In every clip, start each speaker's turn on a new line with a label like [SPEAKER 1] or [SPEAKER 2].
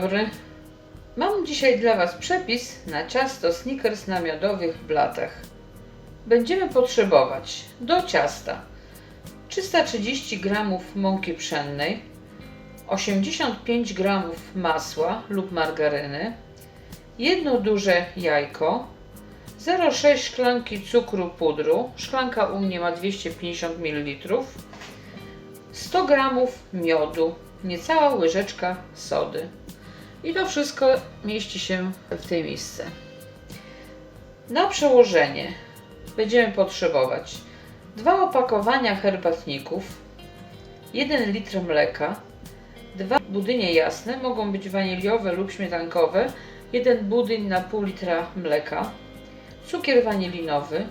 [SPEAKER 1] dobry. Mam dzisiaj dla Was przepis na ciasto Snickers na miodowych blatach. Będziemy potrzebować do ciasta 330 g mąki pszennej, 85 g masła lub margaryny, jedno duże jajko, 0,6 szklanki cukru pudru, szklanka u mnie ma 250 ml, 100 g miodu, niecała łyżeczka sody. I to wszystko mieści się w tej misce. Na przełożenie będziemy potrzebować dwa opakowania herbatników, 1 litr mleka, dwa budynie jasne, mogą być waniliowe lub śmietankowe, jeden budyń na pół litra mleka, cukier wanilinowy,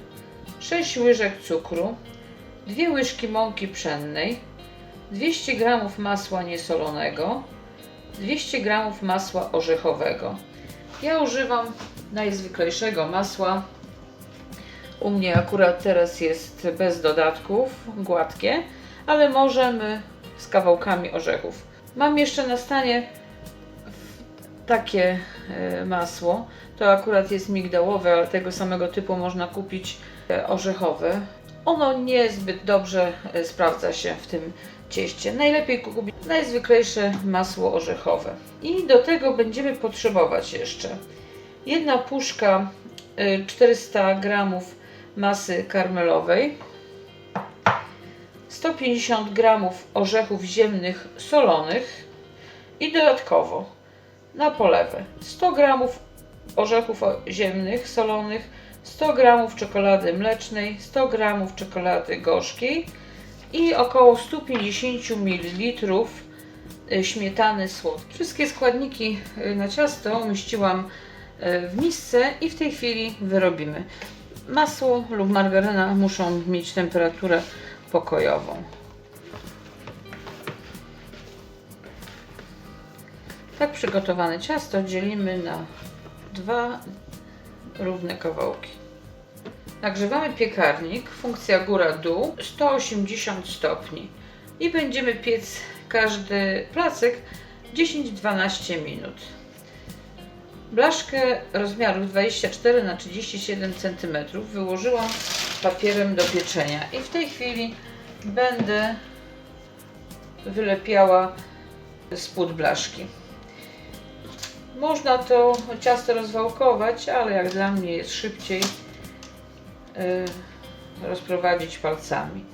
[SPEAKER 1] 6 łyżek cukru, 2 łyżki mąki pszennej, 200 g masła niesolonego, 200 g masła orzechowego. Ja używam najzwyklejszego masła. U mnie akurat teraz jest bez dodatków, gładkie, ale możemy z kawałkami orzechów. Mam jeszcze na stanie takie e, masło. To akurat jest migdałowe, ale tego samego typu można kupić e, orzechowe. Ono niezbyt dobrze e, sprawdza się w tym cieście. Najlepiej kupić najzwyklejsze masło orzechowe. I do tego będziemy potrzebować jeszcze jedna puszka y, 400 g masy karmelowej, 150 g orzechów ziemnych solonych i dodatkowo na polewę 100 g orzechów ziemnych solonych, 100 g czekolady mlecznej, 100 g czekolady gorzkiej i około 150 ml y, śmietany słodkiej. Wszystkie składniki y, na ciasto umieściłam y, w misce i w tej chwili wyrobimy. Masło lub margaryna muszą mieć temperaturę pokojową. Tak przygotowane ciasto dzielimy na dwa równe kawałki. Nagrzewamy piekarnik, funkcja góra-dół, 180 stopni i będziemy piec każdy placek 10-12 minut. Blaszkę rozmiaru 24 na 37 cm wyłożyłam papierem do pieczenia i w tej chwili będę wylepiała spód blaszki. Można to ciasto rozwałkować, ale jak dla mnie jest szybciej rozprowadzić palcami.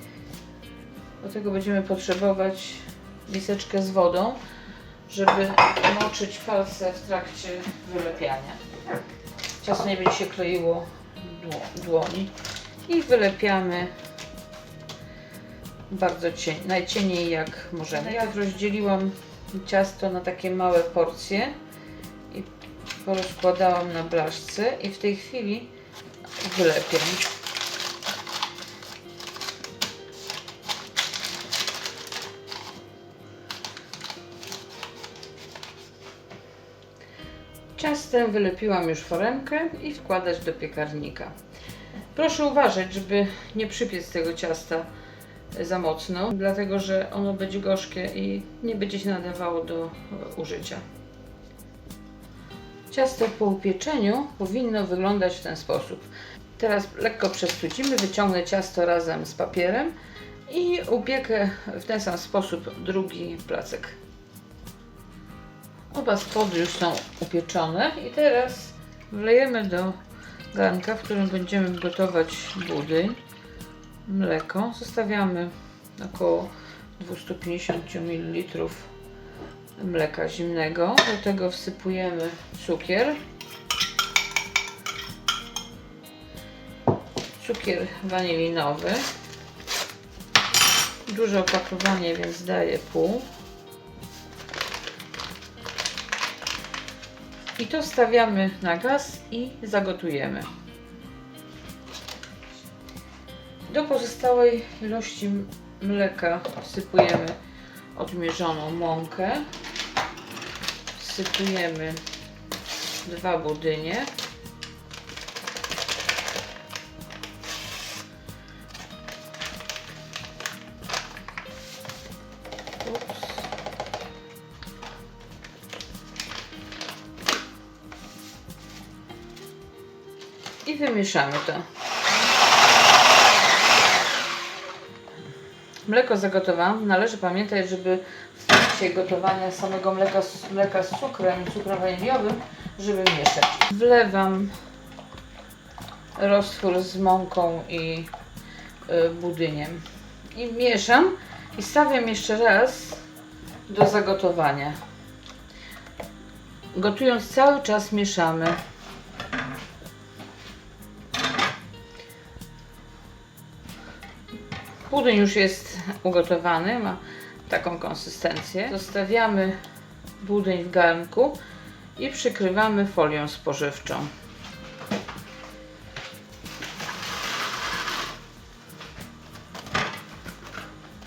[SPEAKER 1] Do tego będziemy potrzebować miseczkę z wodą, żeby moczyć palce w trakcie wylepiania. Ciasto nie będzie się kleiło dło- dłoni. I wylepiamy bardzo cień, najcieniej jak możemy. Ja rozdzieliłam ciasto na takie małe porcje i porozkładałam na blaszce i w tej chwili wylepiam. Wylepiłam już foremkę i wkładać do piekarnika. Proszę uważać, żeby nie przypiec tego ciasta za mocno, dlatego że ono będzie gorzkie i nie będzie się nadawało do e, użycia. Ciasto po upieczeniu powinno wyglądać w ten sposób. Teraz lekko przestudzimy, wyciągnę ciasto razem z papierem i upiekę w ten sam sposób drugi placek. Oba spody już są upieczone i teraz wlejemy do garnka, w którym będziemy gotować budyń, mleko. Zostawiamy około 250 ml mleka zimnego. Do tego wsypujemy cukier. Cukier wanilinowy. Duże opakowanie, więc daję pół. I to wstawiamy na gaz i zagotujemy. Do pozostałej ilości mleka wsypujemy odmierzoną mąkę. Wsypujemy dwa budynie. I wymieszamy to. Mleko zagotowałam. Należy pamiętać, żeby w trakcie gotowania samego mleka, mleka z cukrem, cukrem waniliowym, żeby mieszać. Wlewam roztwór z mąką i y, budyniem. I mieszam i stawiam jeszcze raz do zagotowania. Gotując cały czas mieszamy. Budyń już jest ugotowany, ma taką konsystencję. Zostawiamy budyń w garnku i przykrywamy folią spożywczą.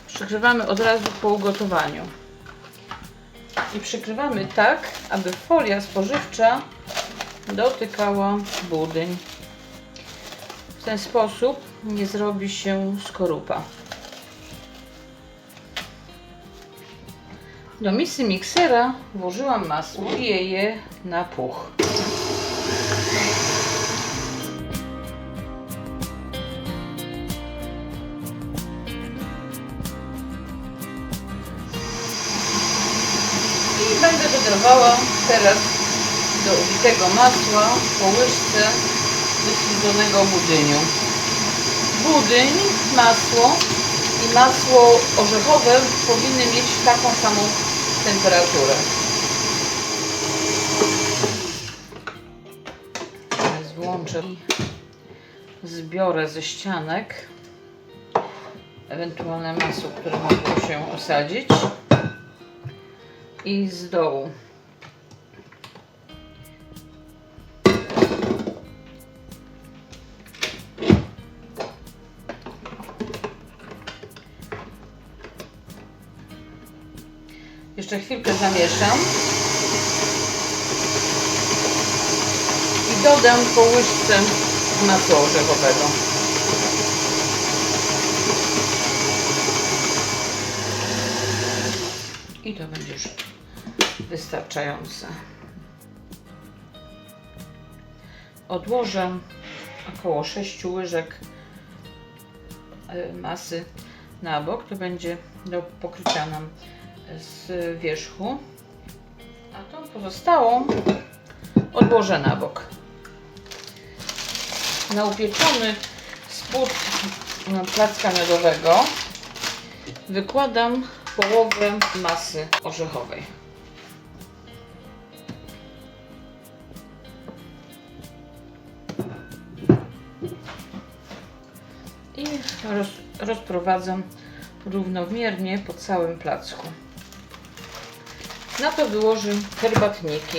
[SPEAKER 1] Przykrywamy od razu po ugotowaniu. I przykrywamy tak, aby folia spożywcza dotykała budyń. Ten sposób nie zrobi się skorupa. Do misy miksera włożyłam masło i je na puch. I będę dodawała teraz do ubitego masła po łyżce wysłodzonego budyniu. Budyń, masło i masło orzechowe powinny mieć taką samą temperaturę. I zbiorę ze ścianek ewentualne masło, które mogło się osadzić i z dołu. Jeszcze chwilkę zamieszam. I dodam po łyżce masła orzechowego. I to będzie już wystarczające. Odłożę około 6 łyżek e, masy na bok. To będzie do pokrycia nam z wierzchu. A tą pozostałą odłożę na bok. Na upieczony spód placka miodowego wykładam połowę masy orzechowej. I roz, rozprowadzam równomiernie po całym placku. Na to wyłożę herbatniki.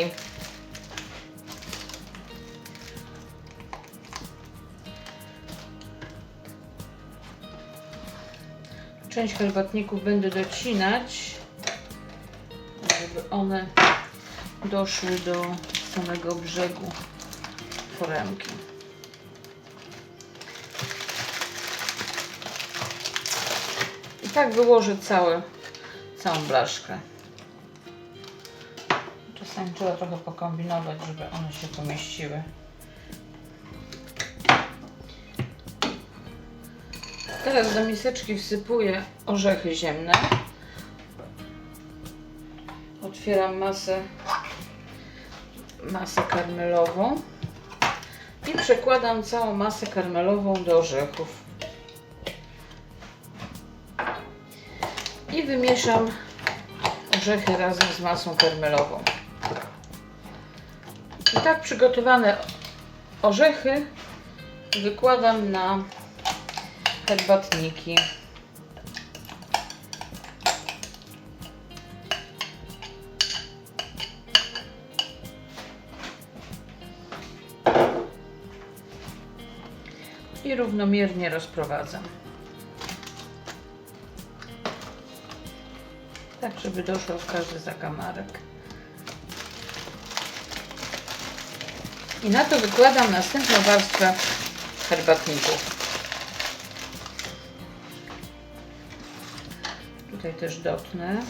[SPEAKER 1] Część herbatników będę docinać, żeby one doszły do samego brzegu foremki. I tak wyłożę całe, całą blaszkę. Czasami trzeba trochę pokombinować, żeby one się pomieściły. Teraz do miseczki wsypuję orzechy ziemne. Otwieram masę, masę karmelową i przekładam całą masę karmelową do orzechów. I wymieszam orzechy razem z masą karmelową. Tak przygotowane orzechy wykładam na herbatniki. I równomiernie rozprowadzam. Tak, żeby doszło w każdy zakamarek. I na to wykładam następną warstwę herbatników. Tutaj też dotnę.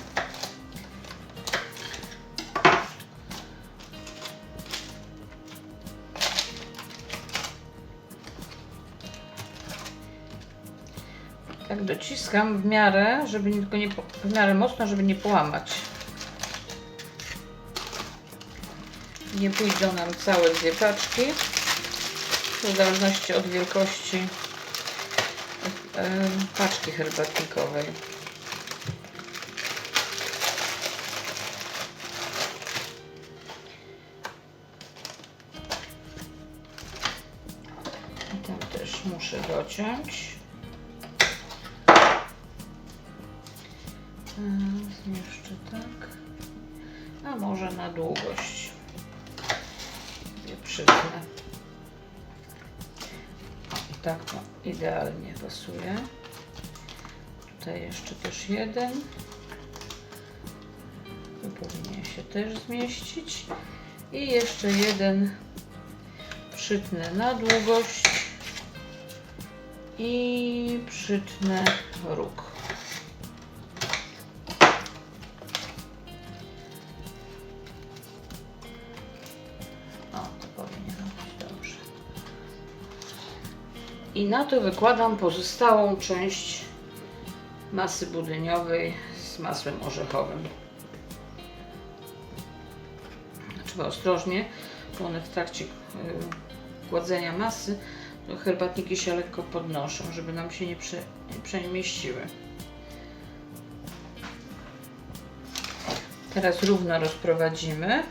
[SPEAKER 1] Tak dociskam w miarę, żeby tylko nie, w miarę mocno, żeby nie połamać. Nie pójdą nam całe dwie paczki. W zależności od wielkości e, paczki herbatnikowej. Tam też muszę dociąć. Jeszcze tak. A może na długość. O, I tak to idealnie pasuje. Tutaj jeszcze też jeden. Tu powinien się też zmieścić. I jeszcze jeden przytnę na długość i przytnę róg. I na to wykładam pozostałą część masy budyniowej z masłem orzechowym. Trzeba ostrożnie, bo one w trakcie y, kładzenia masy to herbatniki się lekko podnoszą, żeby nam się nie, prze, nie przemieściły. Teraz równo rozprowadzimy.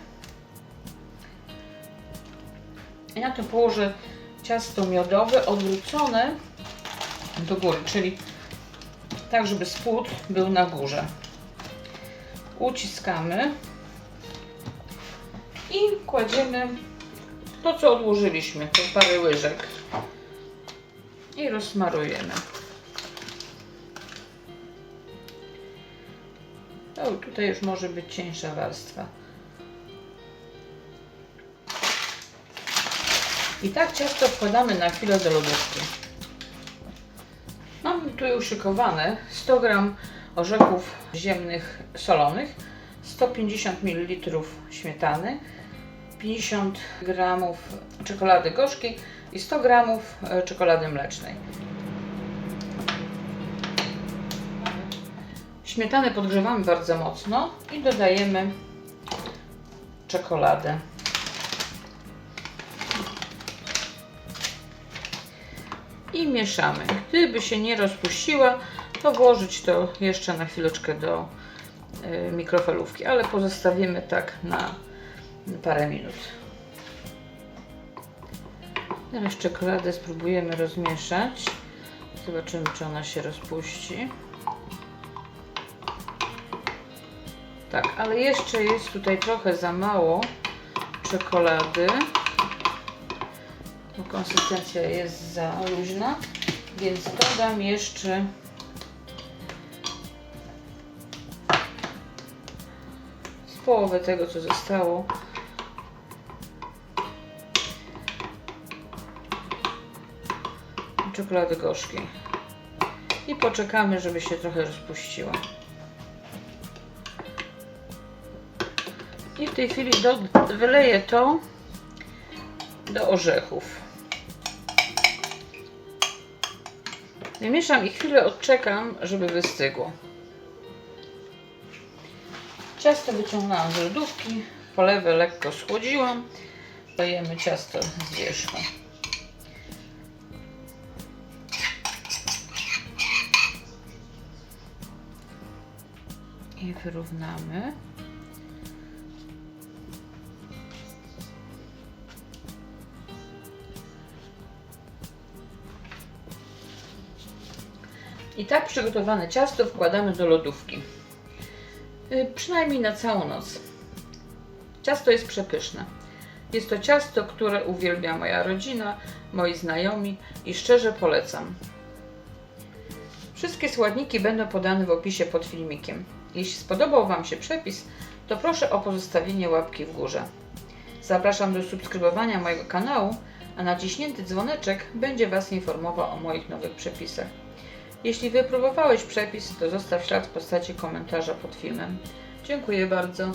[SPEAKER 1] I na to położę ciasto miodowe odwrócone do góry, czyli tak, żeby spód był na górze. Uciskamy i kładziemy to, co odłożyliśmy, te parę łyżek i rozsmarujemy. O, tutaj już może być cieńsza warstwa. I tak ciasto wkładamy na chwilę do lodówki. Mam tu już szykowane 100 g orzechów ziemnych solonych, 150 ml śmietany, 50 g czekolady gorzkiej i 100 g e, czekolady mlecznej. Śmietanę podgrzewamy bardzo mocno i dodajemy czekoladę. I mieszamy. Gdyby się nie rozpuściła, to włożyć to jeszcze na chwileczkę do y, mikrofalówki, ale pozostawimy tak na parę minut. Teraz czekoladę spróbujemy rozmieszać. Zobaczymy, czy ona się rozpuści. Tak, ale jeszcze jest tutaj trochę za mało czekolady. Bo konsystencja jest za luźna, więc dodam jeszcze połowę tego, co zostało. Czekolady gorzkiej. I poczekamy, żeby się trochę rozpuściła. I w tej chwili do, wyleję to do orzechów. Wymieszam i chwilę odczekam, żeby wystygło. Ciasto wyciągnęłam z lodówki, polewę lekko schłodziłam. Dajemy ciasto z wierzchu. I wyrównamy. I tak przygotowane ciasto wkładamy do lodówki. Y, Przynajmniej na całą noc. Ciasto jest przepyszne. Jest to ciasto, które uwielbia moja rodzina, moi znajomi i szczerze polecam. Wszystkie składniki będą podane w opisie pod filmikiem. Jeśli spodobał Wam się przepis, to proszę o pozostawienie łapki w górze. Zapraszam do subskrybowania mojego kanału, a naciśnięty dzwoneczek będzie Was informował o moich nowych przepisach. Jeśli wypróbowałeś przepis, to zostaw ślad w postaci komentarza pod filmem. Dziękuję bardzo.